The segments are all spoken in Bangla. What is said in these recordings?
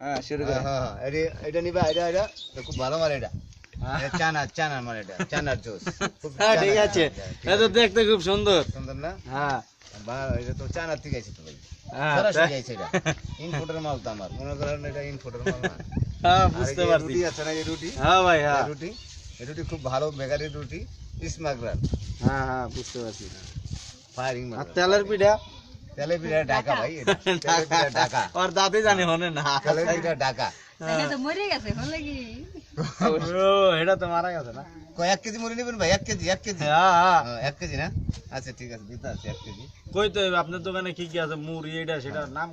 হ্যাঁ শুরু করে। হ্যাঁ, হ্যাঁ, এটা নিবা এটা এটা। এটা খুব ভালো মাল এটা। এটা চানা চানার মাল এটা চানার জুস। হ্যাঁ ঠিক আছে। এটা দেখতে খুব সুন্দর। সুন্দর না? হ্যাঁ। এটা তো চানার থেকে আছে তো ভাই। সরাসরি তাই- এটা। ইনপুটের মাল তো আমার। মনে করেন এটা ইনপুটের মাল না। হ্যাঁ বুঝতে পারছি। রুটি আছে না এই রুটি? হ্যাঁ ভাই হ্যাঁ। রুটি? এই রুটি খুব ভালো বেকারির রুটি হ্যাঁ হ্যাঁ বুঝতে পারছি। ফায়ারিং আর তেলের পিঠা? ঢাকা ভাই ঢাকা। আর দাঁতে জানি হনে না। ঢাকা। এটা তো মরে গেছে হলে কি? ও এটা তো মারা গেছে না। কয় এক কেজি মুড়ি নেবেন ভাই? এক কেজি এক কেজি। হ্যাঁ হ্যাঁ। হ্যাঁ, কেজি না? আচ্ছা ঠিক আছে দিতে আছে এক কেজি। কই তো আপনার দোকানে কি কি আছে? মুড়ি এটা সেটা নাম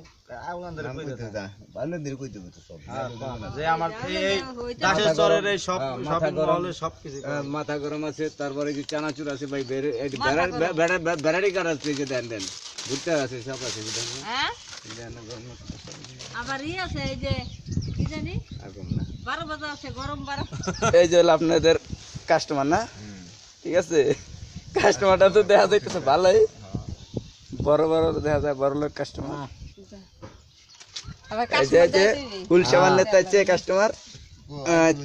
আউলান কই দিতে? দা বান্ন দিন কইতে কইতে সব? যে আমার এই হইতে চরের এই সব মাথা শপিং গরম। সব কিছু মাথা গরম আছে তারপরে যে চানাচুর আছে ভাই ভ্যারাইটি কার আছে যে দেন দেন। ভুট্টা আছে সব আছে হ্যাঁ। আবার ই আছে এই যে কি জানি। বারো বাজা আছে গরম বারো। এই যে আপনাদের কাস্টমার না? ঠিক আছে? কাস্টমারটা তো দেখা যাইতেছে ভালোই। বড় বড় দেখা যায় বড় লোক কাস্টমার আবার এই যে যে হুলসামান নেতা আছে কাস্টমার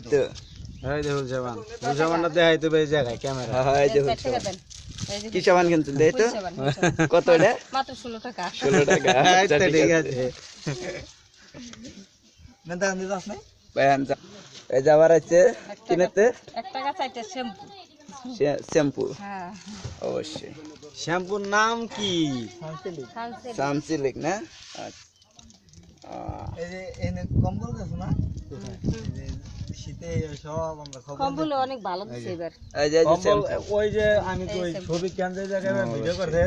তো এই যে হুলসাবান হুলসাবানটা দেখাই তো এই জায়গায় ক্যামেরা হ্যাঁ এই যে কি সাবান কিনছেন? দেই তো। কত এটা? মাত্র ষোলো টাকা। ষোলো টাকা। আচ্ছা, আচ্ছা, ঠিক আছে। আছে। ভাই আনছা এই যে আছে। কিনেতে? এক টাকা চারটে শ্যাম্পু। শ্যাম্পু। হ্যাঁ। অবশ্যই। শ্যাম্পুর নাম কি? সানসিল্ক। না? আচ্ছা। আহ, এই যে এনে কম্বল গেছে না? সব আমরা কম্বল অনেক ভালো এবার। এই যে ওই যে আমি কই ছবি কেন জায়গায় ভিডিও করে